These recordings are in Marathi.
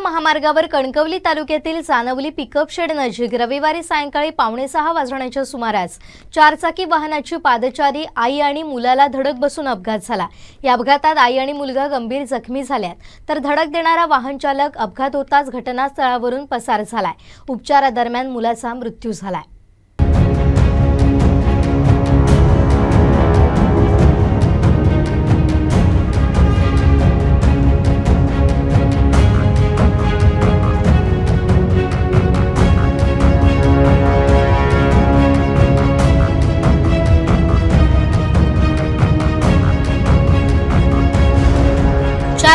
महामार्गावर कणकवली तालुक्यातील जानवली पिकअप शेड नजीक रविवारी सायंकाळी पावणे सहा वाजण्याच्या सुमारास चारचाकी वाहनाची पादचारी आई आणि मुलाला धडक बसून अपघात झाला. या अपघातात आई आणि मुलगा गंभीर जखमी झाल्यात. तर धडक देणारा वाहन चालक अपघात होताच घटनास्थळावरून पसार झालाय. उपचारादरम्यान मुलाचा मृत्यू झालाय.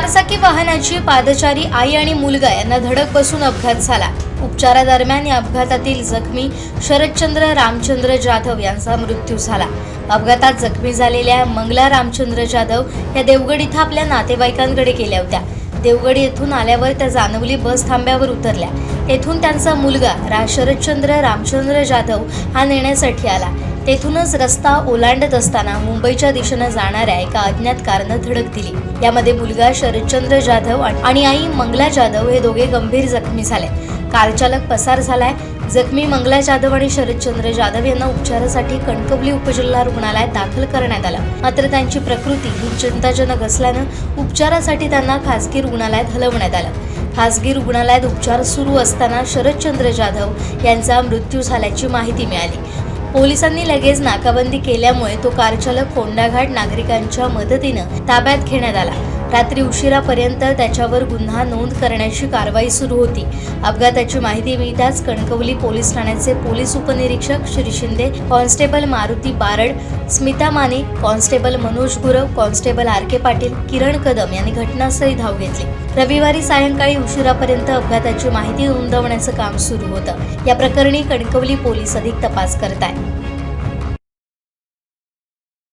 चारचाकी वाहनाची पादचारी आई आणि मुलगा यांना धडक बसून अपघात झाला. उपचारादरम्यान या अपघातातील जखमी शरदचंद्र रामचंद्र जाधव यांचा मृत्यू झाला. अपघातात जखमी झालेल्या मंगला रामचंद्र जाधव या देवगड इथं आपल्या नातेवाईकांकडे गेल्या होत्या. देवगड येथून आल्यावर त्या जानवली बस थांब्यावर उतरल्या. तेथून त्यांचा मुलगा रा शरदचंद्र रामचंद्र जाधव हा नेण्यासाठी आला. तेथूनच रस्ता ओलांडत असताना मुंबईच्या दिशेनं जाणाऱ्या एका अज्ञात कारनं धडक दिली. यामध्ये मुलगा शरदचंद्र जाधव आणि आई मंगला जाधव हे दोघे गंभीर जखमी झाले. कारचालक पसार झालाय. जखमी मंगला जाधव आणि शरदचंद्र जाधव यांना उपचारासाठी कणकवली उपजिल्हा रुग्णालयात दाखल करण्यात आलं. मात्र त्यांची प्रकृती ही चिंताजनक असल्यानं उपचारासाठी त्यांना खासगी रुग्णालयात हलवण्यात आलं. खासगी रुग्णालयात उपचार सुरू असताना शरदचंद्र जाधव यांचा मृत्यू झाल्याची माहिती मिळाली. पोलिसांनी लगेच नाकाबंदी केल्यामुळे तो कारचालक कोंडाघाट नागरिकांच्या मदतीनं ताब्यात घेण्यात आला. रात्री उशिरापर्यंत त्याच्यावर गुन्हा नोंद करण्याची कारवाई सुरू होती. अपघाताची माहिती मिळताच कणकवली पोलीस ठाण्याचे पोलीस उपनिरीक्षक Shri Shinde constable Maruti Barad Smita Mane constable Manoj Gurav constable R K Patil Kiran Kadam यांनी घटनास्थळी धाव घेतली. रविवारी सायंकाळी उशिरापर्यंत अपघाताची माहिती नोंदवण्याचं काम सुरू होतं. या प्रकरणी कणकवली पोलीस अधिक तपास करत आहेत